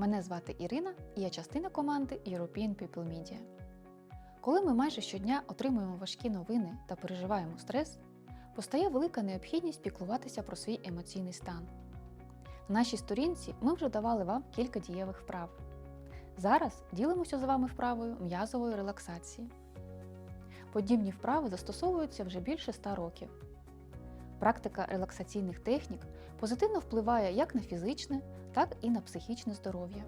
Мене звати Ірина і я частина команди European People Media. Коли ми майже щодня отримуємо важкі новини та переживаємо стрес, постає велика необхідність піклуватися про свій емоційний стан. На нашій сторінці ми вже давали вам кілька дієвих вправ. Зараз ділимося з вами вправою м'язової релаксації. Подібні вправи застосовуються вже більше 100 років. Практика релаксаційних технік позитивно впливає як на фізичне, так і на психічне здоров'я.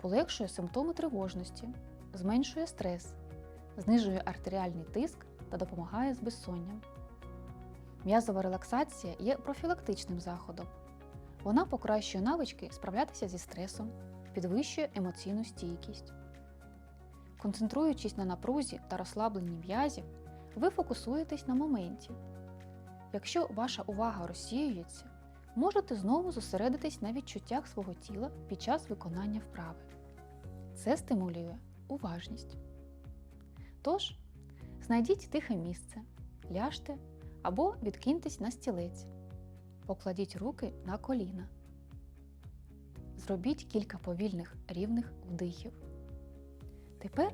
Полегшує симптоми тривожності, зменшує стрес, знижує артеріальний тиск та допомагає з безсонням. М'язова релаксація є профілактичним заходом. Вона покращує навички справлятися зі стресом, підвищує емоційну стійкість. Концентруючись на напрузі та розслабленні м'язів, ви фокусуєтесь на моменті. Якщо ваша увага розсіюється, можете знову зосередитись на відчуттях свого тіла під час виконання вправи. Це стимулює уважність. Тож, знайдіть тихе місце, ляжте або відкиньтесь на стілець. Покладіть руки на коліна. Зробіть кілька повільних рівних вдихів. Тепер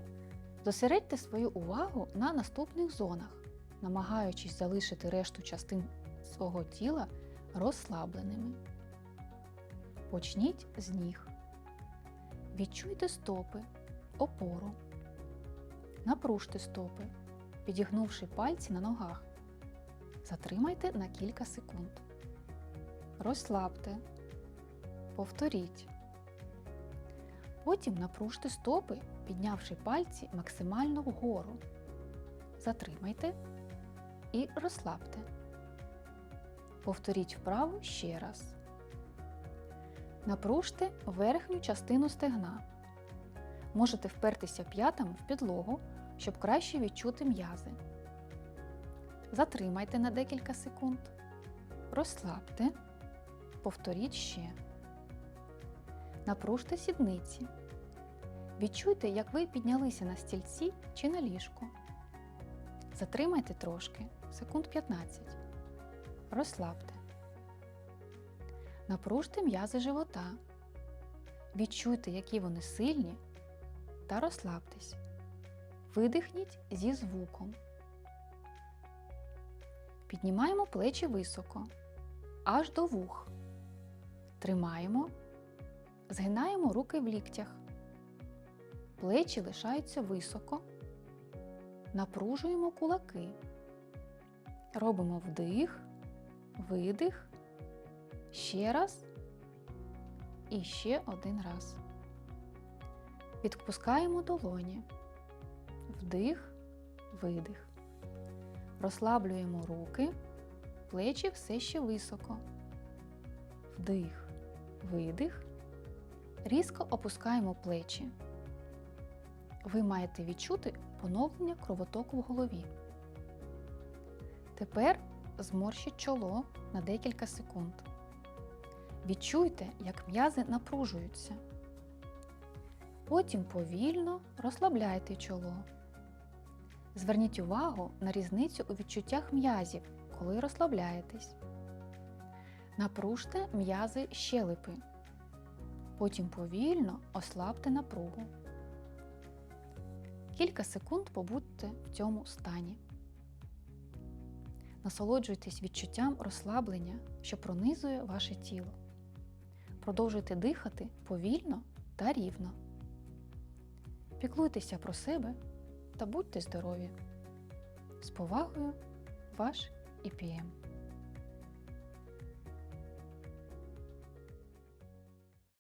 зосередьте свою увагу на наступних зонах, намагаючись залишити решту частин свого тіла розслабленими. Почніть з ніг. Відчуйте стопи, опору. Напружте стопи, підігнувши пальці на ногах. Затримайте на кілька секунд. Розслабте. Повторіть. Потім напружте стопи, піднявши пальці максимально вгору. Затримайте і розслабте. Повторіть вправу ще раз. Напружте верхню частину стегна. Можете впертися п'ятами в підлогу, щоб краще відчути м'язи. Затримайте на декілька секунд. Розслабте. Повторіть ще. Напружте сідниці. Відчуйте, як ви піднялися на стільці чи на ліжку. Затримайте трошки, секунд 15. Розслабте. Напружте м'язи живота. Відчуйте, які вони сильні, та розслабтесь. Видихніть зі звуком. Піднімаємо плечі високо, аж до вух. Тримаємо, згинаємо руки в ліктях. Плечі лишаються високо. Напружуємо кулаки. Робимо вдих, видих. Ще раз і ще один раз. Відпускаємо долоні. Вдих, видих. Розслаблюємо руки, плечі все ще високо. Вдих, видих. Різко опускаємо плечі. Ви маєте відчути поновлення кровотоку в голові. Тепер зморщіть чоло на декілька секунд. Відчуйте, як м'язи напружуються. Потім повільно розслабляйте чоло. Зверніть увагу на різницю у відчуттях м'язів, коли розслабляєтесь. Напружте м'язи щелепи. Потім повільно ослабте напругу. Кілька секунд побудьте в цьому стані. Насолоджуйтесь відчуттям розслаблення, що пронизує ваше тіло. Продовжуйте дихати повільно та рівно. Піклуйтеся про себе та будьте здорові. З повагою, ваш ІПМ.